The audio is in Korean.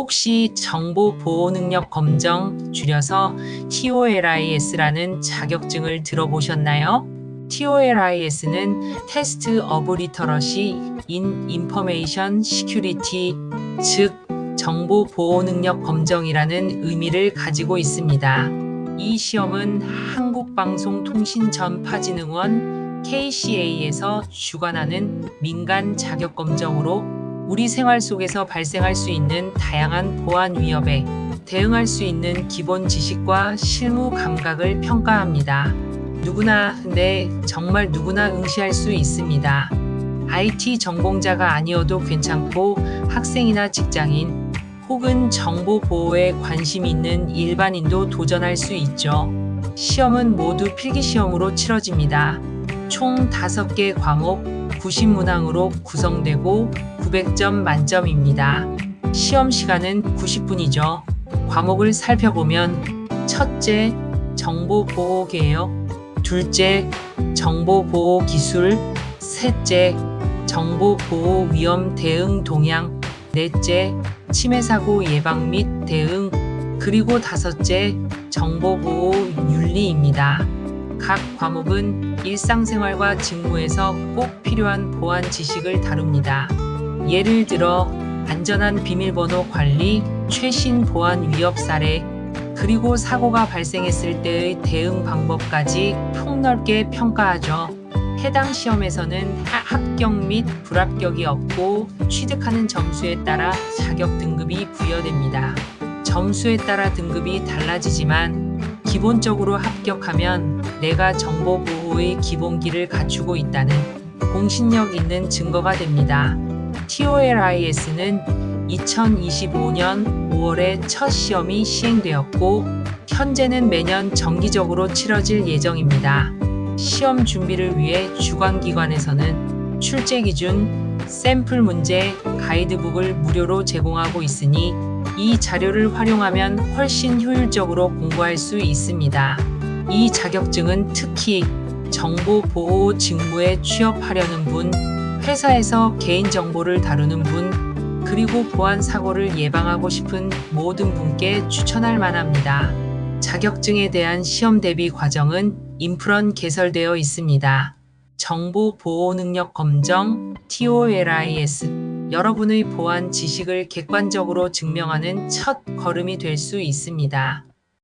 혹시 정보 보호 능력 검정 줄여서 TOLIS라는 자격증을 들어보셨나요? TOLIS는 Test Literacy in Information Security, 즉 정보 보호 능력 검정이라는 의미를 가지고 있습니다. 이 시험은 한국방송통신전파진흥원 KCA에서 주관하는 민간 자격 검정으로 우리 생활 속에서 발생할 수 있는 다양한 보안 위협에 대응할 수 있는 기본 지식과 실무 감각을 평가합니다. 누구나, 근데 정말 누구나 응시할 수 있습니다. IT 전공자가 아니어도 괜찮고 학생이나 직장인 혹은 정보 보호에 관심 있는 일반인도 도전할 수 있죠. 시험은 모두 필기 시험으로 치러집니다. 총 5개 과목 90문항으로 구성되고 900점 만점입니다. 시험 시간은 90분이죠. 과목을 살펴보면 첫째, 정보보호개혁, 둘째, 정보보호기술, 셋째, 정보보호위험 대응 동향, 넷째, 침해사고 예방 및 대응, 그리고 다섯째, 정보보호 윤리입니다. 각 과목은 일상생활과 직무에서 꼭 필요한 보안 지식을 다룹니다. 예를 들어 안전한 비밀번호 관리, 최신 보안 위협 사례, 그리고 사고가 발생했을 때의 대응 방법까지 폭넓게 평가하죠. 해당 시험에서는 하- 합격 및 불합격이 없고 취득하는 점수에 따라 자격 등급이 부여됩니다. 점수에 따라 등급이 달라지지만 기본적으로 합격하면 내가 정보 보호의 기본기를 갖추고 있다는 공신력 있는 증거가 됩니다. TOLIS는 2025년 5월에 첫 시험이 시행되었고 현재는 매년 정기적으로 치러질 예정입니다. 시험 준비를 위해 주관기관에서는 출제 기준, 샘플 문제, 가이드북을 무료로 제공하고 있으니 이 자료를 활용하면 훨씬 효율적으로 공부할 수 있습니다. 이 자격증은 특히 정보 보호 직무에 취업하려는 분, 회사에서 개인정보를 다루는 분, 그리고 보안 사고를 예방하고 싶은 모든 분께 추천할 만합니다. 자격증에 대한 시험 대비 과정은 인프런 개설되어 있습니다. 정보 보호 능력 검정 TOLIS 여러분의 보안 지식을 객관적으로 증명하는 첫 걸음이 될 수 있습니다.